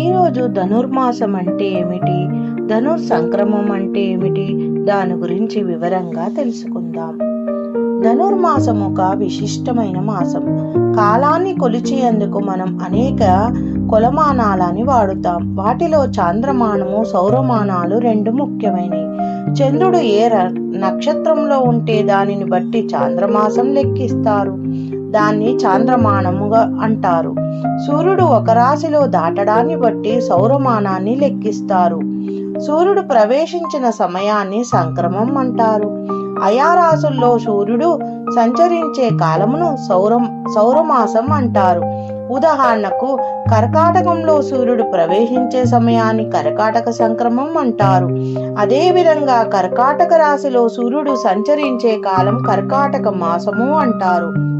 ఈరోజు ధనుర్మాసం అంటే ఏమిటి? ధనుర్ సంక్రమం అంటే ఏమిటి? దాని గురించి వివరంగా తెలుసుకుందాం. ధనుర్మాసం ఒక విశిష్టమైన మాసం. కాలాన్ని కొలిచేందుకు మనం అనేక కొలమానాలని వాడుతాం. వాటిలో చాంద్రమానము సౌరమానాలు రెండు ముఖ్యమైనవి. చంద్రుడు ఏ నక్షత్రంలో ఉంటే దానిని బట్టి చాంద్రమాసం లెక్కిస్తారు. దాన్ని చాంద్రమానముగా అంటారు. సూర్యుడు ఒక రాశిలో దాటడాన్ని బట్టి సౌరమానాన్ని లెక్కిస్తారు. సూర్యుడు ప్రవేశించిన సమయాన్ని సంక్రమం అంటారు. అయా రాసుల్లో సూర్యుడు సంచరించే కాలమును సౌరం సౌరమాసం అంటారు. ఉదాహరణకు కర్కాటకంలో సూర్యుడు ప్రవేశించే సమయాన్ని కర్కాటక సంక్రమం అంటారు. అదేవిధంగా కర్కాటక రాశిలో సూర్యుడు సంచరించే కాలం కర్కాటక మాసము అంటారు.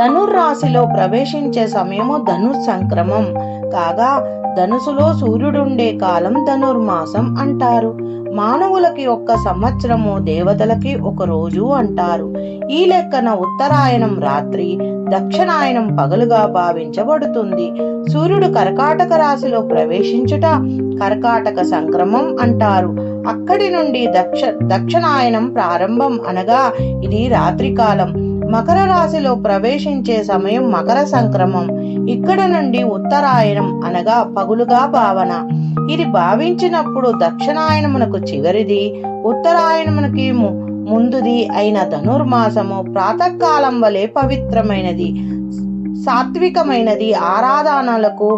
ధనుర్రాశిలో ప్రవేశించే సమయము ధను సంక్రమం. కాగా ధనుసులో సూర్యుడుండే కాలం ధనుర్మాసం అంటారు. మానవులకి ఒక్క సంవత్సరము దేవతలకి ఒక రోజు అంటారు. ఈ లెక్కన ఉత్తరాయణం రాత్రి దక్షిణాయనం పగలుగా భావించబడుతుంది. సూర్యుడు కర్కాటక రాశిలో ప్రవేశించుట కర్కాటక సంక్రమం అంటారు. అక్కడి నుండి దక్ష దక్షిణాయనం ప్రారంభం అనగా ఇది రాత్రికాలం. మకర రాశిలో ప్రవేశించే సమయం మకర సంక్రమం. ఇక్కడ నుండి ఉత్తరాయణం అనగా పగులుగా భావన. ఇది భావించినప్పుడు దక్షిణాయనమునకు చివరిది ఉత్తరాయణమునకి ముందుది అయిన ధనుర్మాసము ప్రాతకాలం వలె పవిత్రమైనది. సాత్వికమైనది ఆరాధనలకు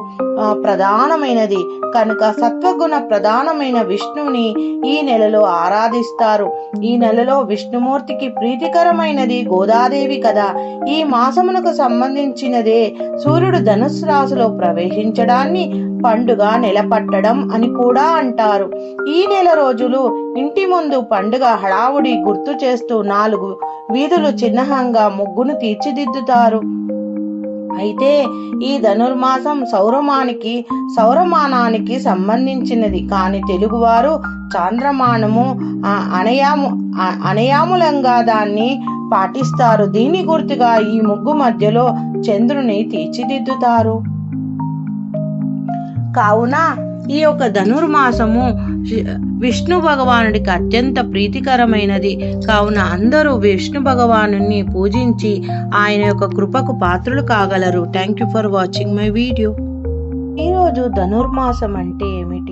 ప్రధానమైనది. కనుక సత్వగుణ ప్రధానమైన విష్ణువుని ఈ నెలలో ఆరాధిస్తారు. ఈ నెలలో విష్ణుమూర్తికి ప్రీతికరమైనది గోదాదేవి కదా. ఈ మాసమునకు సంబంధించినదే సూర్యుడు ధనుసు రాశిలో ప్రవేశించడాన్ని పండుగ నెలపట్టడం అని కూడా అంటారు. ఈ నెల రోజులు ఇంటి ముందు పండుగ హడావుడి గుర్తు చేస్తూ నాలుగు వీధులు చిహ్నంగా ముగ్గును తీర్చిదిద్దుతారు. అయితే ఈ ధనుర్మాసం సౌరమానికి సౌరమానానికి సంబంధించినది. కాని తెలుగువారు చాంద్రమానము అనయాము అనయాములంగా దాన్ని పాటిస్తారు. దీని గుర్తుగా ఈ ముగ్గు మధ్యలో చంద్రుని తీర్చిదిద్దుతారు. కావున ఈ యొక్క ధనుర్మాసము విష్ణు భగవానుడికి అత్యంత ప్రీతికరమైనది. కావున అందరూ విష్ణు భగవాను పూజించి ఆయన యొక్క కృపకు పాత్రులు కాగలరు. Thank you for watching my video ఈరోజు ధనుర్మాసం అంటే ఏమిటి?